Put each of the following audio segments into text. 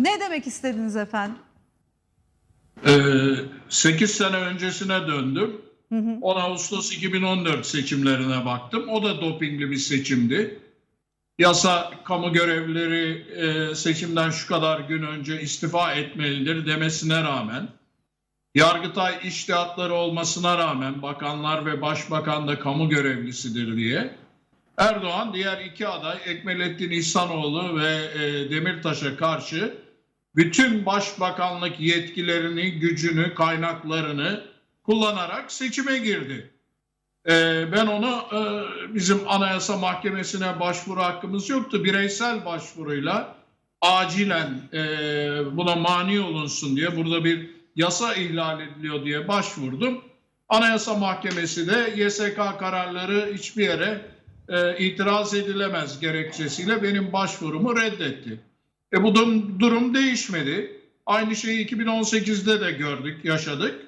Ne demek istediniz efendim? 8 sene öncesine döndüm. 10 Ağustos 2014 seçimlerine baktım. O da dopingli bir seçimdi. Yasa kamu görevlileri e, seçimden şu kadar gün önce istifa etmelidir demesine rağmen, Yargıtay iştihatları olmasına rağmen bakanlar ve başbakan da kamu görevlisidir diye Erdoğan diğer iki aday Ekmelettin İhsanoğlu ve e, Demirtaş'a karşı bütün başbakanlık yetkilerini, gücünü, kaynaklarını kullanarak seçime girdi. Ee, ben onu e, bizim Anayasa Mahkemesi'ne başvuru hakkımız yoktu. Bireysel başvuruyla acilen e, buna mani olunsun diye burada bir yasa ihlal ediliyor diye başvurdum. Anayasa Mahkemesi de YSK kararları hiçbir yere e, itiraz edilemez gerekçesiyle benim başvurumu reddetti. E bu durum, durum değişmedi. Aynı şeyi 2018'de de gördük, yaşadık.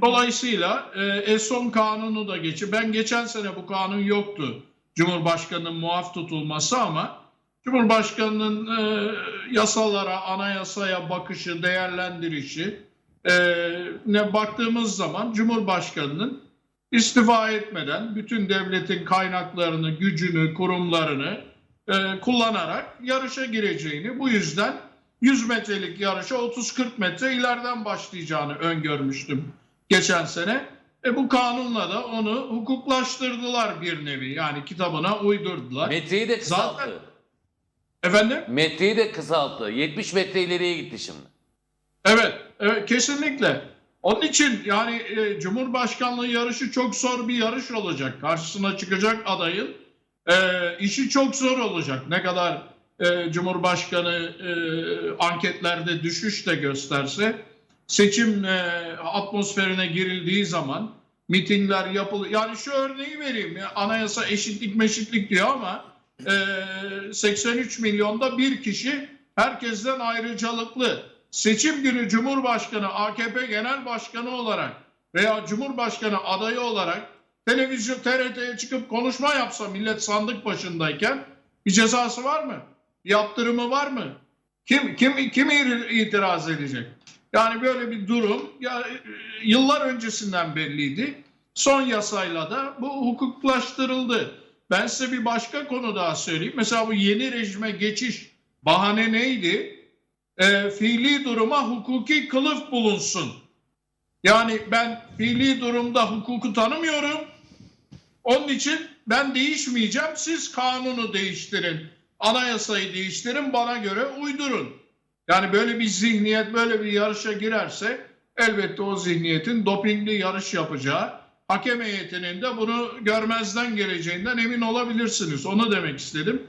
Dolayısıyla e, ESOM kanunu da geçi. Ben geçen sene bu kanun yoktu. Cumhurbaşkanının muaf tutulması ama Cumhurbaşkanının e, yasalara, anayasaya bakışı, değerlendirişi e, ne baktığımız zaman Cumhurbaşkanının istifa etmeden bütün devletin kaynaklarını, gücünü, kurumlarını e, kullanarak yarışa gireceğini, bu yüzden 100 metrelik yarışa 30-40 metre ileriden başlayacağını öngörmüştüm geçen sene. E bu kanunla da onu hukuklaştırdılar bir nevi. Yani kitabına uydurdular. Metreyi de kısalttı. Zaten- Efendim? Metreyi de kısalttı. 70 metre ileriye gitti şimdi. Evet, evet kesinlikle. Onun için yani e, Cumhurbaşkanlığı yarışı çok zor bir yarış olacak. Karşısına çıkacak adayın e, işi çok zor olacak. Ne kadar e, Cumhurbaşkanı e, anketlerde düşüş de gösterse seçim e, atmosferine girildiği zaman mitingler yapılır. Yani şu örneği vereyim ya anayasa eşitlik meşitlik diyor ama e, 83 milyonda bir kişi herkesten ayrıcalıklı seçim günü Cumhurbaşkanı AKP Genel Başkanı olarak veya Cumhurbaşkanı adayı olarak televizyon TRT'ye çıkıp konuşma yapsa millet sandık başındayken bir cezası var mı? Yaptırımı var mı? Kim kim kim itiraz edecek? Yani böyle bir durum ya yıllar öncesinden belliydi. Son yasayla da bu hukuklaştırıldı. Ben size bir başka konu daha söyleyeyim. Mesela bu yeni rejime geçiş bahane neydi? E, fiili duruma hukuki kılıf bulunsun. Yani ben fiili durumda hukuku tanımıyorum. Onun için ben değişmeyeceğim. Siz kanunu değiştirin. Anayasayı değiştirin. Bana göre uydurun. Yani böyle bir zihniyet böyle bir yarışa girerse elbette o zihniyetin dopingli yarış yapacağı hakem heyetinin de bunu görmezden geleceğinden emin olabilirsiniz. Onu demek istedim.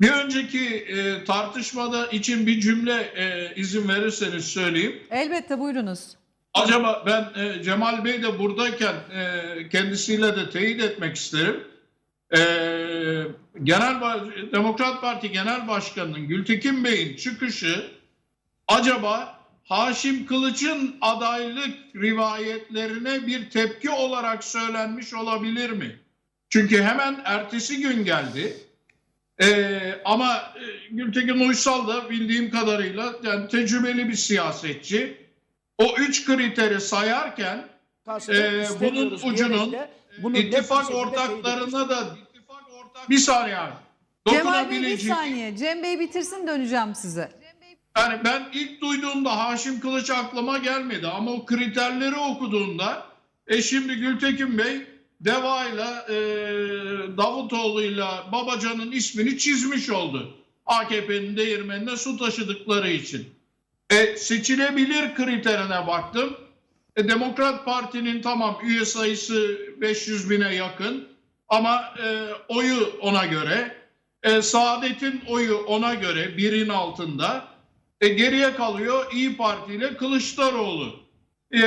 Bir önceki e, tartışmada için bir cümle e, izin verirseniz söyleyeyim. Elbette buyurunuz. Acaba ben e, Cemal Bey de buradayken e, kendisiyle de teyit etmek isterim. E, Genel Demokrat Parti Genel Başkanı'nın Gültekin Bey'in çıkışı acaba Haşim Kılıç'ın adaylık rivayetlerine bir tepki olarak söylenmiş olabilir mi? Çünkü hemen ertesi gün geldi. Ee, ama e, Gültekin Uysal da bildiğim kadarıyla yani tecrübeli bir siyasetçi. O üç kriteri sayarken istemiyoruz bunun ucunun, diyerek de bunu net bir ittifak ortaklarına da ittifak ortak bir saniye abi. Cemal Bey bir saniye. Cem Bey bitirsin döneceğim size. Yani ben ilk duyduğumda Haşim Kılıç aklıma gelmedi ama o kriterleri okuduğumda e şimdi Gültekin Bey Deva'yla e, Davutoğlu'yla Babacan'ın ismini çizmiş oldu. AKP'nin değirmenine su taşıdıkları için. E, seçilebilir kriterine baktım. E, Demokrat Parti'nin tamam üye sayısı 500 bine yakın ama e, oyu ona göre. E, Saadet'in oyu ona göre birin altında. E, geriye kalıyor İyi Parti ile Kılıçdaroğlu. E,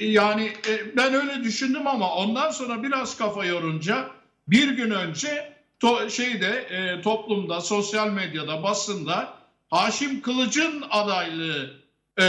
yani e, ben öyle düşündüm ama ondan sonra biraz kafa yorunca bir gün önce to, şeyde e, toplumda, sosyal medyada, basında Haşim Kılıç'ın adaylığı e,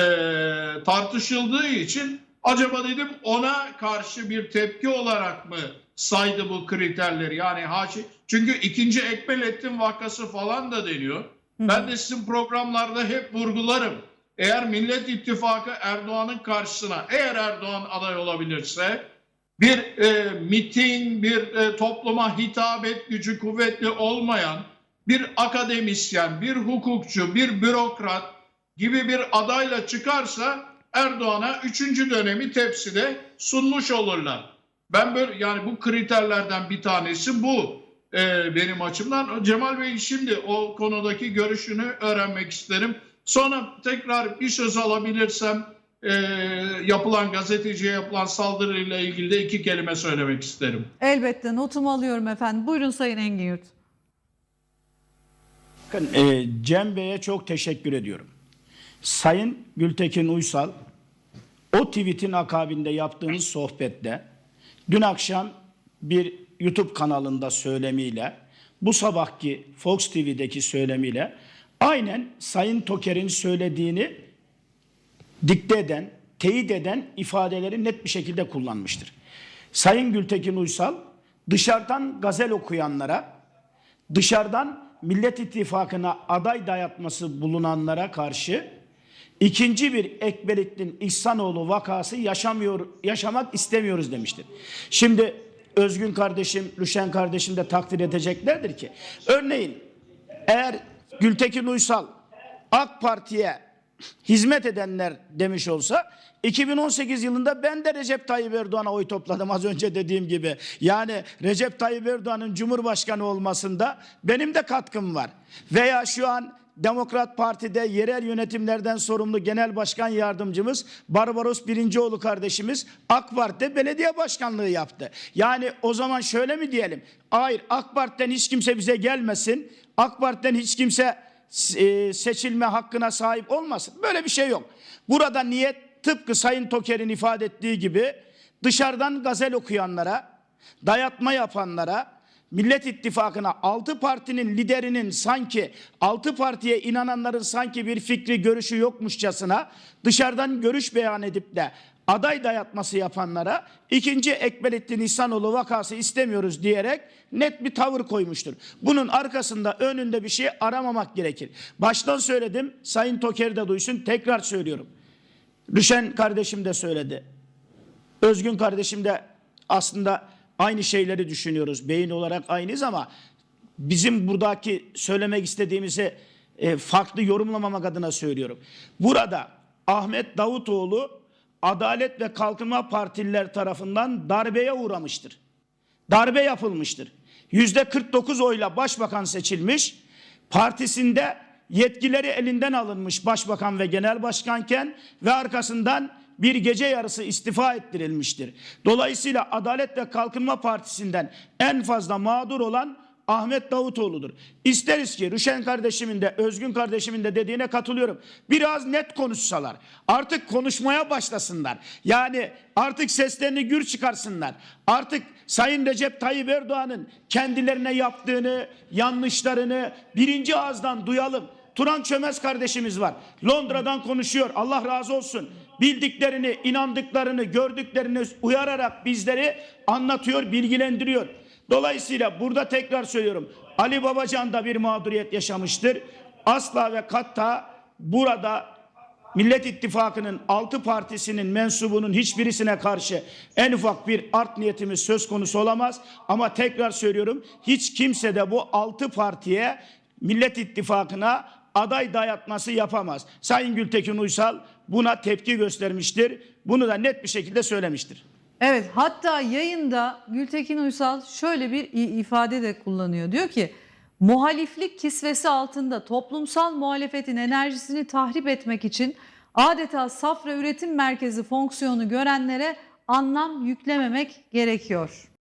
tartışıldığı için acaba dedim ona karşı bir tepki olarak mı saydı bu kriterleri? Yani Haşim çünkü ikinci Ekmelettin vakası falan da deniyor. Ben de sizin programlarda hep vurgularım. Eğer Millet İttifakı Erdoğan'ın karşısına eğer Erdoğan aday olabilirse bir e, miting, bir e, topluma hitabet gücü kuvvetli olmayan bir akademisyen, bir hukukçu, bir bürokrat gibi bir adayla çıkarsa Erdoğan'a üçüncü dönemi tepside sunmuş olurlar. Ben böyle yani bu kriterlerden bir tanesi bu e, benim açımdan. Cemal Bey şimdi o konudaki görüşünü öğrenmek isterim. Sonra tekrar bir söz alabilirsem e, yapılan gazeteciye yapılan saldırıyla ilgili de iki kelime söylemek isterim. Elbette notumu alıyorum efendim. Buyurun Sayın Engin Yurt. Bakın e, Cem Bey'e çok teşekkür ediyorum. Sayın Gültekin Uysal o tweetin akabinde yaptığınız sohbette dün akşam bir YouTube kanalında söylemiyle bu sabahki Fox TV'deki söylemiyle aynen Sayın Toker'in söylediğini dikte eden, teyit eden ifadeleri net bir şekilde kullanmıştır. Sayın Gültekin Uysal dışarıdan gazel okuyanlara, dışarıdan Millet İttifakı'na aday dayatması bulunanlara karşı ikinci bir Ekberettin İhsanoğlu vakası yaşamıyor, yaşamak istemiyoruz demiştir. Şimdi Özgün kardeşim, Rüşen kardeşim de takdir edeceklerdir ki örneğin eğer Gültekin Uysal AK Parti'ye hizmet edenler demiş olsa 2018 yılında ben de Recep Tayyip Erdoğan'a oy topladım az önce dediğim gibi. Yani Recep Tayyip Erdoğan'ın Cumhurbaşkanı olmasında benim de katkım var. Veya şu an Demokrat Parti'de yerel yönetimlerden sorumlu Genel Başkan Yardımcımız Barbaros Birincioğlu kardeşimiz AK Parti'de belediye başkanlığı yaptı. Yani o zaman şöyle mi diyelim? Hayır AK Parti'den hiç kimse bize gelmesin. AK Parti'den hiç kimse seçilme hakkına sahip olmasın. Böyle bir şey yok. Burada niyet tıpkı Sayın Toker'in ifade ettiği gibi dışarıdan gazel okuyanlara, dayatma yapanlara, Millet İttifakı'na altı partinin liderinin sanki altı partiye inananların sanki bir fikri görüşü yokmuşçasına dışarıdan görüş beyan edip de aday dayatması yapanlara ikinci Ekberettin İhsanoğlu vakası istemiyoruz diyerek net bir tavır koymuştur. Bunun arkasında önünde bir şey aramamak gerekir. Baştan söyledim Sayın Toker de duysun tekrar söylüyorum. Rüşen kardeşim de söyledi. Özgün kardeşim de aslında aynı şeyleri düşünüyoruz. Beyin olarak aynıyız ama bizim buradaki söylemek istediğimizi e, farklı yorumlamamak adına söylüyorum. Burada Ahmet Davutoğlu Adalet ve Kalkınma Partililer tarafından darbeye uğramıştır. Darbe yapılmıştır. Yüzde 49 oyla başbakan seçilmiş. Partisinde yetkileri elinden alınmış başbakan ve genel başkanken ve arkasından bir gece yarısı istifa ettirilmiştir. Dolayısıyla Adalet ve Kalkınma Partisi'nden en fazla mağdur olan Ahmet Davutoğlu'dur. İsteriz ki Rüşen kardeşimin de Özgün kardeşimin de dediğine katılıyorum. Biraz net konuşsalar. Artık konuşmaya başlasınlar. Yani artık seslerini gür çıkarsınlar. Artık Sayın Recep Tayyip Erdoğan'ın kendilerine yaptığını, yanlışlarını birinci ağızdan duyalım. Turan Çömez kardeşimiz var. Londra'dan konuşuyor. Allah razı olsun. Bildiklerini, inandıklarını, gördüklerini uyararak bizleri anlatıyor, bilgilendiriyor. Dolayısıyla burada tekrar söylüyorum. Ali Babacan da bir mağduriyet yaşamıştır. Asla ve katta burada Millet İttifakı'nın altı partisinin mensubunun hiçbirisine karşı en ufak bir art niyetimiz söz konusu olamaz. Ama tekrar söylüyorum hiç kimse de bu altı partiye Millet İttifakı'na aday dayatması yapamaz. Sayın Gültekin Uysal buna tepki göstermiştir. Bunu da net bir şekilde söylemiştir. Evet hatta yayında Gültekin Uysal şöyle bir ifade de kullanıyor. Diyor ki muhaliflik kisvesi altında toplumsal muhalefetin enerjisini tahrip etmek için adeta safra üretim merkezi fonksiyonu görenlere anlam yüklememek gerekiyor.